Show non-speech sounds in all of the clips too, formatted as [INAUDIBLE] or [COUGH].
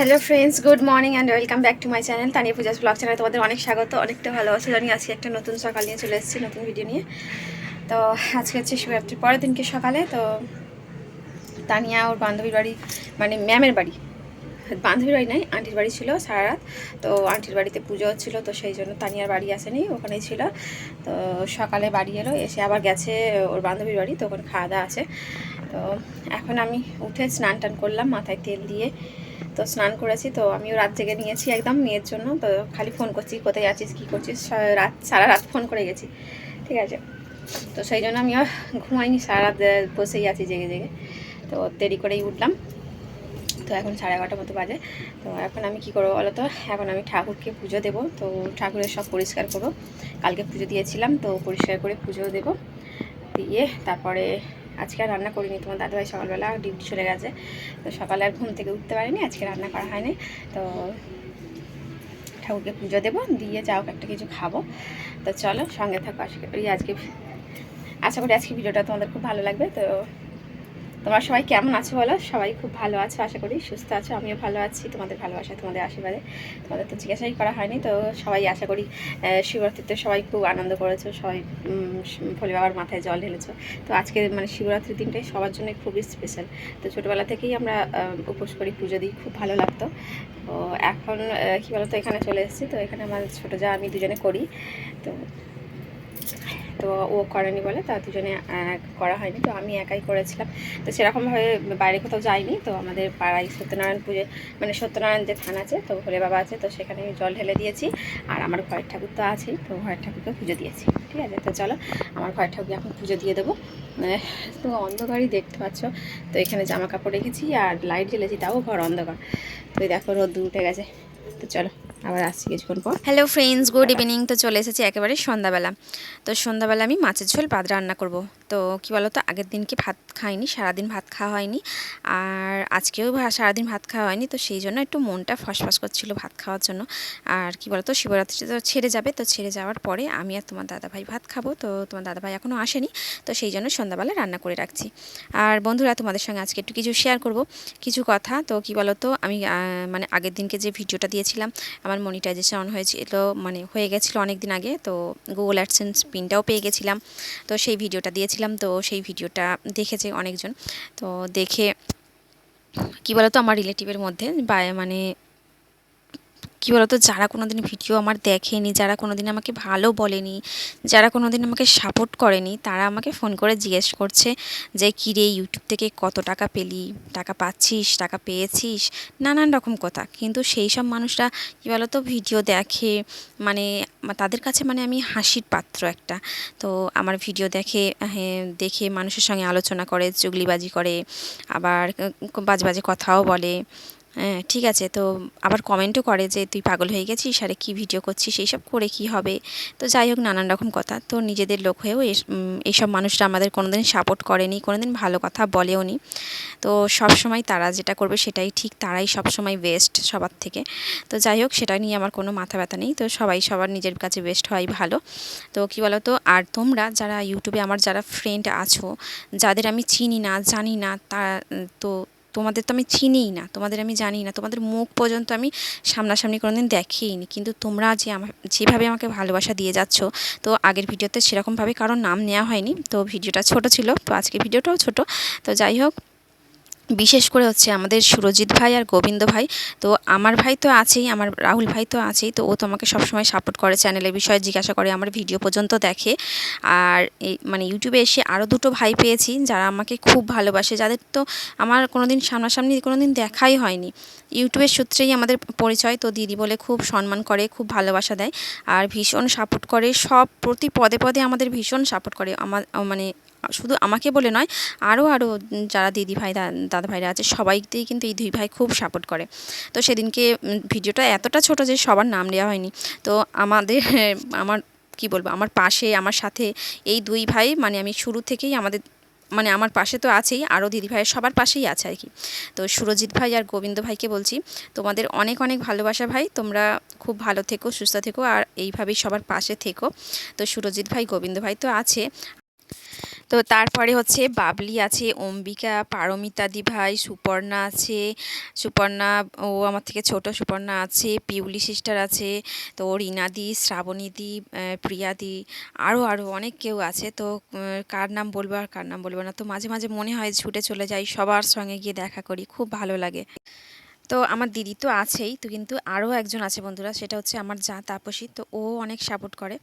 Hello friends, good morning and welcome back to my channel Tania Puja's blog channel তোমাদের অনেক স্বাগত, অনেকটা ভালো ভালোবাসা। জানি আজকে একটা নতুন সকাল নিয়ে চলে এসেছি, নতুন ভিডিও নিয়ে। তো আজকে হচ্ছে শিবরাত্রির পরের দিনকে সকালে, তো তানিয়া ওর বান্ধবীর বাড়ি মানে ম্যামের বাড়ি, বান্ধবীর বাড়ি নাই, আন্টির বাড়ি ছিল সারা রাত। তো আন্টির বাড়িতে পুজো হচ্ছিল, তো সেই জন্য তানিয়ার বাড়ি আসেনি, ওখানেই ছিল। তো সকালে বাড়ি এলো, এসে আবার গেছে ওর বান্ধবীর বাড়ি, তো ওখানে খাওয়া দাওয়া আছে। তো এখন আমি উঠে স্নান টান করলাম, মাথায় তেল দিয়ে তো স্নান করেছি, তো আমিও রাত জেগে নিয়েছি একদম মেয়ের জন্য। তো খালি ফোন করছি, কোথায় আছিস, কী করছিস? রাত, সারা রাত ফোন করে গেছি, ঠিক আছে? তো সেই জন্য আমিও ঘুমাইনি, সারা রাত বসেই আছি জেগে জেগে। তো দেরি করেই উঠলাম। তো এখন সাড়ে এগারোটার মতো বাজে। তো এখন আমি কি করব বলো তো? এখন আমি ঠাকুরকে পুজো দেবো। তো ঠাকুরের সব পরিষ্কার করব। কালকে পুজো দিয়েছিলাম, তো পরিষ্কার করে পুজো দেবো। দিয়ে তারপরে আজকে আর রান্না করিনি, তোমার দাদাভাই সকালবেলা ডিউটি চলে গেছে, তো সকালে আর ঘুম থেকে উঠতে পারিনি, আজকে রান্না করা হয়নি, তো ঠাকুরকে পুজো দেবো, দিয়ে যাও, একটা কিছু খাব, তো চলো সঙ্গে থাকো আশা করি আজকে, আশা করি আজকে ভিডিওটা তোমাদের খুব ভালো লাগবে, তো তোমরা সবাই কেমন আছো বলো? সবাই খুব ভালো আছো, আশা করি সুস্থ আছো, আমিও ভালো আছি, তোমাদের ভালোবাসা, তোমাদের আশীর্বাদে। তোমাদের তো জিজ্ঞাসাই করা হয়নি, তো সবাই আশা করি শিবরাত্রিতে সবাই খুব আনন্দ করেছ, সবাই ভোলে বাবার মাথায় জল ঢেলেছো। তো আজকে মানে শিবরাত্রির দিনটাই সবার জন্য খুবই স্পেশাল তো ছোটোবেলা থেকেই আমরা উপোস করি, পুজো দিই, খুব ভালো লাগতো। তো এখন কী বলতো, এখানে চলে এসেছি। তো এখানে আমার ছোটো যা, আমি দুজনে করি। তো তো ও করেনি বলে তা দুজনে করা হয়নি তো আমি একাই করেছিলাম। তো সেরকমভাবে বাইরে কোথাও যাইনি তো আমাদের পাড়ায় সত্যনারায়ণ পুজো মানে সত্যনারায়ণ যে থান আছে তো ভোলে বাবা আছে তো সেখানে আমি জল ঢেলে দিয়েছি। আর আমার ঘরের ঠাকুর তো আছেই তো ঘরের ঠাকুরকে পুজো দিয়েছি ঠিক আছে? তো চলো আমার ঘরের ঠাকুরকে এখন পুজো দিয়ে দেবো। আহ, তো অন্ধকারই দেখতে পাচ্ছ তো এখানে জামা কাপড় রেখেছি আর লাইট জ্বেলেছি তাও ঘর অন্ধকার। তো দেখো রোদ উঠে গেছে তো চলো। আবার আসছি কিছুক্ষণ পর। হ্যালো ফ্রেন্ডস গুড ইভিনিং তো চলে এসেছি একেবারে সন্ধ্যাবেলা। তো সন্ধ্যাবেলা আমি মাছের ঝোল ভাত রান্না করব। তো কী বলো তো আগের দিনকে ভাত খাইনি, সারাদিন ভাত খাওয়া হয়নি। আর আজকেও সারাদিন ভাত খাওয়া হয়নি, তো সেই জন্য একটু মনটা ফসফস করছিল ভাত খাওয়ার জন্য। আর কি বলো তো শিবরাত্রি তো ছেড়ে যাবে, তো ছেড়ে যাওয়ার পরে আমি আর তোমার দাদাভাই ভাত খাব। তো তোমার দাদাভাই এখনও আসেনি, তো সেই জন্য সন্ধ্যাবেলা রান্না করে রাখছি। আর বন্ধুরা, তোমাদের সঙ্গে আজকে একটু কিছু শেয়ার করব। কিছু কথা, তো কি বলো তো আমি মানে আগের দিনকে যে ভিডিওটা দিয়েছিলাম আমার মনিটাইজেশন অন হয়েছিল মানে হয়ে গেছিল অনেক দিন আগে, তো গুগল অ্যাডসেন্স পিনটাও পেয়ে গেছিলাম। তো সেই ভিডিওটা দিয়েছিলাম, তো সেই ভিডিওটা দেখেছে অনেকজন। তো দেখে, কি বলতো, আমার রিলেটিভের মধ্যে বা মানে কী বলতো, যারা কোনো দিন ভিডিও আমার দেখেনি, যারা কোনো দিন আমাকে ভালো বলেনি, যারা কোনো দিন আমাকে সাপোর্ট করেনি, তারা আমাকে ফোন করে জিজ্ঞেস করছে যে কী রে ইউটিউব থেকে কত টাকা পেলি? টাকা পাচ্ছিস? টাকা পেয়েছিস? নানান রকম কথা। কিন্তু সেই সব মানুষরা কী বলতো, ভিডিও দেখে মানে তাদের কাছে মানে আমি হাসির পাত্র একটা। তো আমার ভিডিও দেখে দেখে মানুষের সঙ্গে আলোচনা করে, চুগলিবাজি করে, আবার বাজে বাজে কথাও বলে। ঠিক আছে। তো আবার কমেন্টও করে যে, তুই পাগল হয়ে গেছিস? আরে কী ভিডিও করছিস? এইসব করে কি হবে? তো যাই হোক, নানান রকম কথা। তো নিজেদের লোক হয়েও এইসব মানুষরা আমাদের কোনোদিন সাপোর্ট করেনি, কোনোদিন ভালো কথা বলেও নি। তো সব সময় তারা যেটা করবে সেটাই ঠিক, তারাই সব সময় বেস্ট সবার থেকে। তো যাই হোক, সেটা নিয়ে আমার কোনো মাথা ব্যথা নেই। তো সবাই সবার নিজের কাছে বেস্ট হয় ভালো। তো কী বলো তো আর তোমরা যারা ইউটিউবে আমার যারা ফ্রেন্ড আছো, যাদের আমি চিনি না, জানি না, তা, তো তোমাদের তো আমি চিনিই না, তোমাদের আমি জানি না, তোমাদের মুখ পর্যন্ত আমি সামনাসামনি কোনো দিন দেখেইনি। কিন্তু তোমরা যে আমার, যেভাবে আমাকে ভালোবাসা দিয়ে যাচ্ছ, তো আগের ভিডিওতে সেরকমভাবে কারোর নাম নেওয়া হয়নি, তো ভিডিওটা ছোট ছিল, তো আজকে ভিডিওটাও ছোট। তো যাই হোক বিশেষ করে হচ্ছে আমাদের সুরজিৎ ভাই আর গোবিন্দ ভাই। তো আমার ভাই তো আছেই, আমার রাহুল ভাই তো আছেই, তো ও তো আমাকে সবসময় সাপোর্ট করে চ্যানেলের বিষয়ে, জিজ্ঞাসা করে আমার ভিডিও পর্যন্ত দেখে। আর মানে ইউটিউবে এসে আরও দুটো ভাই পেয়েছি, যারা আমাকে খুব ভালোবাসে, যাদের তো আমার কোনোদিন সামনাসামনি কোনোদিন দেখাই হয়নি। ইউটিউবের সূত্রেই আমাদের পরিচয়, তো দিদি বলে খুব সম্মান করে, খুব ভালোবাসা দেয়। আর ভীষণ সাপোর্ট করে, সব প্রতি পদে পদে আমাদের ভীষণ সাপোর্ট করে আমার মানে শুধু আমাকে বলে নয় আরও আরও যারা দিদি ভাই দাদা ভাইরা আছে, সবাইকেই কিন্তু এই দুই ভাই খুব সাপোর্ট করে। তো সেদিনকে ভিডিওটা এতটা ছোট যে সবার নাম নেওয়া হয়নি। তো আমাদের, [LAUGHS] আমার, কি বলব, আমার পাশে, আমার সাথে এই দুই ভাই মানে আমি শুরু থেকেই আমাদের মানে আমার পাশে তো আছেই আরও দিদি ভাইয়ের সবার পাশেই আছে আর কি। তো সুরজিৎ ভাই আর গোবিন্দ ভাইকে বলছি, তোমাদের অনেক অনেক ভালোবাসা ভাই, তোমরা খুব ভালো থেকো, সুস্থ থেকো, আর এইভাবেই সবার পাশে থেকো। তো সুরজিৎ ভাই, গোবিন্দ ভাই তো আছে। তো তারপরে হচ্ছে বাবলি আছে, অম্বিকা, পারমিতা ভাই সুপর্ণা আছে, সুপর্ণা, ও আমার থেকে ছোট সুপর্ণা আছে, পিউলি সিস্টার আছে, তো রিনাদি, শ্রাবণীদি প্রিয়াদি আরও আরও অনেক কেউ আছে। তো কার নাম বলব আর কার নাম বলব না। তো মাঝে মাঝে মনে হয় ছুটে চলে যাই, সবার সঙ্গে গিয়ে দেখা করি, খুব ভালো লাগে। তো আমার দিদি তো আছেই, তো কিন্তু আরও একজন আছে বন্ধুরা, সেটা হচ্ছে আমার যা তাপসী, তো ও অনেক সাপোর্ট করে।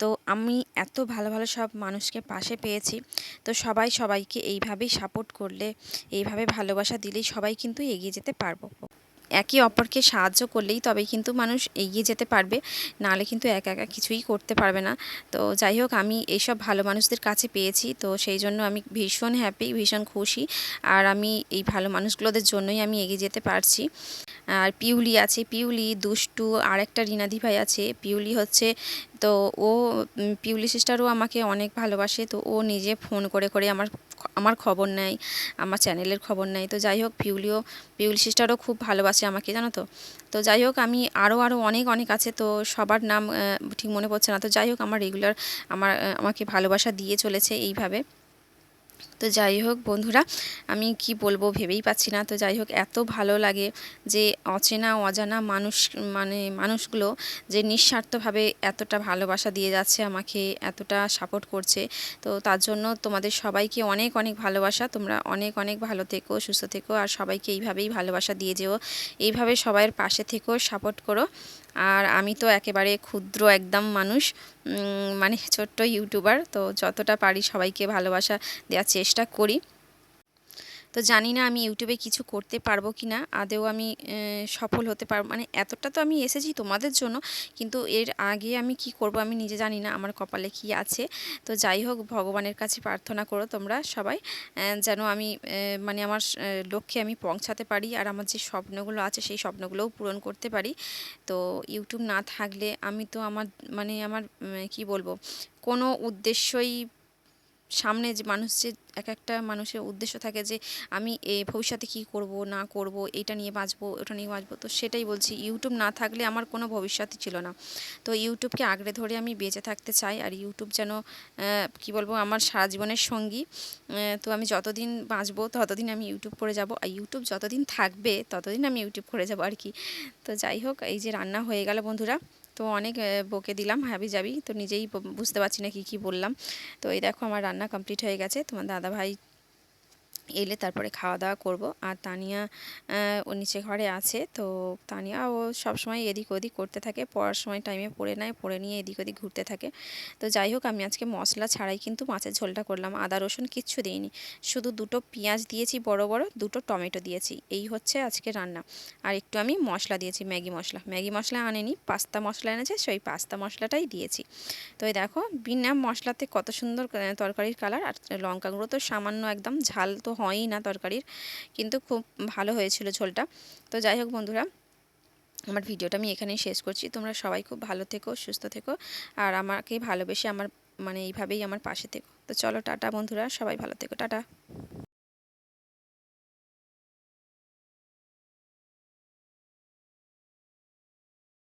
তো আমি এত ভালো ভালো সব মানুষকে পাশে পেয়েছি, তো সবাই সবাইকে এইভাবেই সাপোর্ট করলে, এইভাবে ভালোবাসা দিলেই সবাই কিন্তু এগিয়ে যেতে পারব। একে অপরকে সাহায্য করলেই তবে কিন্তু মানুষ এগিয়ে যেতে পারবে। নাহলে কিন্তু একা একা কিছুই করতে পারবে না। তো যাই হোক, আমি এইসব ভালো মানুষদের কাছে পেয়েছি। তো সেই জন্য আমি ভীষণ হ্যাপি ভীষণ খুশি। আর আমি এই ভালো মানুষগুলোদের জন্যই আমি এগিয়ে যেতে পারছি। আর পিউলি আছে, পিউলি, দুষ্টু আর একটা রিনাদি ভাই আছে। পিউলি হচ্ছে তো ও পিউলি সিস্টারও আমাকে অনেক ভালোবাসে। তো ও নিজে ফোন করে করে আমার আমার খবর নেয়, আমার চ্যানেলের খবর নেয়। তো যাই হোক, পিউলিও, পিউলি সিস্টারও খুব ভালোবাসে আমাকে, জানো তো? তো যাই হোক, আমি আরও আরও অনেক অনেক আছে। তো সবার নাম ঠিক মনে পড়ছে না। তো যাই হোক, আমার রেগুলার আমার আমাকে ভালোবাসা দিয়ে চলেছে এইভাবে। তো যাই হোক বন্ধুরা, আমি কি বলব ভেবেই পাচ্ছি না। তো যাই হোক, এত ভালো লাগে যে অচেনা, অজানা মানুষ মানে মানুষগুলো যে নিঃস্বার্থভাবে এতটা ভালোবাসা দিয়ে যাচ্ছে, আমাকে এতটা সাপোর্ট করছে। তো তার জন্য তোমাদের সবাইকে অনেক অনেক ভালোবাসা। তোমরা অনেক অনেক ভালো থেকো, সুস্থ থেকো, আর সবাইকে এইভাবেই ভালোবাসা দিয়ে যেও। এইভাবে সবাইয়ের পাশে থেকো সাপোর্ট করো। আর আমি তো একেবারে ক্ষুদ্র একদম মানুষ মানে ছোট্ট ইউটিউবার, তো যতটা পারি সবাইকে ভালোবাসা দেওয়ার চেষ্টা করি। তো জানি না আমি ইউটিউবে কিছু করতে পারব কি না আদেও আমি সফল হতে পারব মানে এতটা তো আমি এসেছি তোমাদের জন্য, কিন্তু এর আগে আমি কি করব আমি নিজে জানি না, আমার কপালে কি আছে, তো যাই হোক ভগবানের কাছে প্রার্থনা করো তোমরা সবাই যেন আমি মানে আমার লক্ষ্যে আমি পৌঁছাতে পারি, আর আমার যে স্বপ্নগুলো আছে সেই স্বপ্নগুলোও পূরণ করতে পারি, তো ইউটিউব না থাকলে আমি তো আমার মানে আমার কি বলব, কোনো উদ্দেশ্যই সামনে যে মানুষ যে এক একটা মানুষের উদ্দেশ্য থাকে যে আমি এ ভবিষ্যতে কী করব, না করব এইটা নিয়ে বাঁচবো, ওটা নিয়ে বাঁচবো, তো সেটাই বলছি। ইউটিউব না থাকলে আমার কোনো ভবিষ্যৎই ছিল না। তো ইউটিউবকে আঁকড়ে ধরে আমি বেঁচে থাকতে চাই আর ইউটিউব যেন কি বলব, আমার সারা জীবনের সঙ্গী। তো আমি যতদিন বাঁচবো ততদিন আমি ইউটিউব করে যাব। আর ইউটিউব যতদিন থাকবে ততদিন আমি ইউটিউব করে যাব আর কি। তো যাই হোক, এই যে রান্না হয়ে গেল বন্ধুরা। তো অনেক বকে দিলাম, হাবি যাবি তো নিজেই বুঝতে পারছি না কি কি বললাম। তো এই দেখো আমার রান্না কমপ্লিট হয়ে গেছে। তোমার দাদা ভাই এলে তারপরে খাওয়া দাওয়া করব। আর তানিয়া ও নিচে ঘরে আছে, তো তানিয়া ও সবসময় এদিক ওদিক করতে থাকে। পড়ার সময় টাইমে পড়ে নেয়, পড়ে নিয়ে এদিক ওদিক ঘুরতে থাকে। তো যাই হোক, আমি আজকে মশলা ছাড়াই কিন্তু মাছের ঝোলটা করলাম। আদা, রসুন কিচ্ছু দিইনি। শুধু দুটো পেঁয়াজ দিয়েছি বড় বড়, দুটো টমেটো দিয়েছি। এই হচ্ছে আজকে রান্না। আর একটু আমি মশলা দিয়েছি, ম্যাগি মশলা। ম্যাগি মশলা আনেনি, পাস্তা মশলা এনেছে, সেই পাস্তা মশলাটাই দিয়েছি। তো এই দেখো, বিনা মশলাতে কত সুন্দর তরকারির কালার আর লঙ্কা গুঁড়ো তো সামান্য একদম ঝাল তো হয়ই না তরকারির, কিন্তু খুব ভালো হয়েছিল ঝোলটা। তো যাই হোক বন্ধুরা, আমার ভিডিওটা আমি এখানেই শেষ করছি। তোমরা সবাই খুব ভালো থেকো, সুস্থ থেকো, আর আমাকে ভালোবেসে আমার মানে এইভাবেই আমার পাশে থেকো। তো চলো টাটা বন্ধুরা, সবাই ভালো থেকো, টাটা।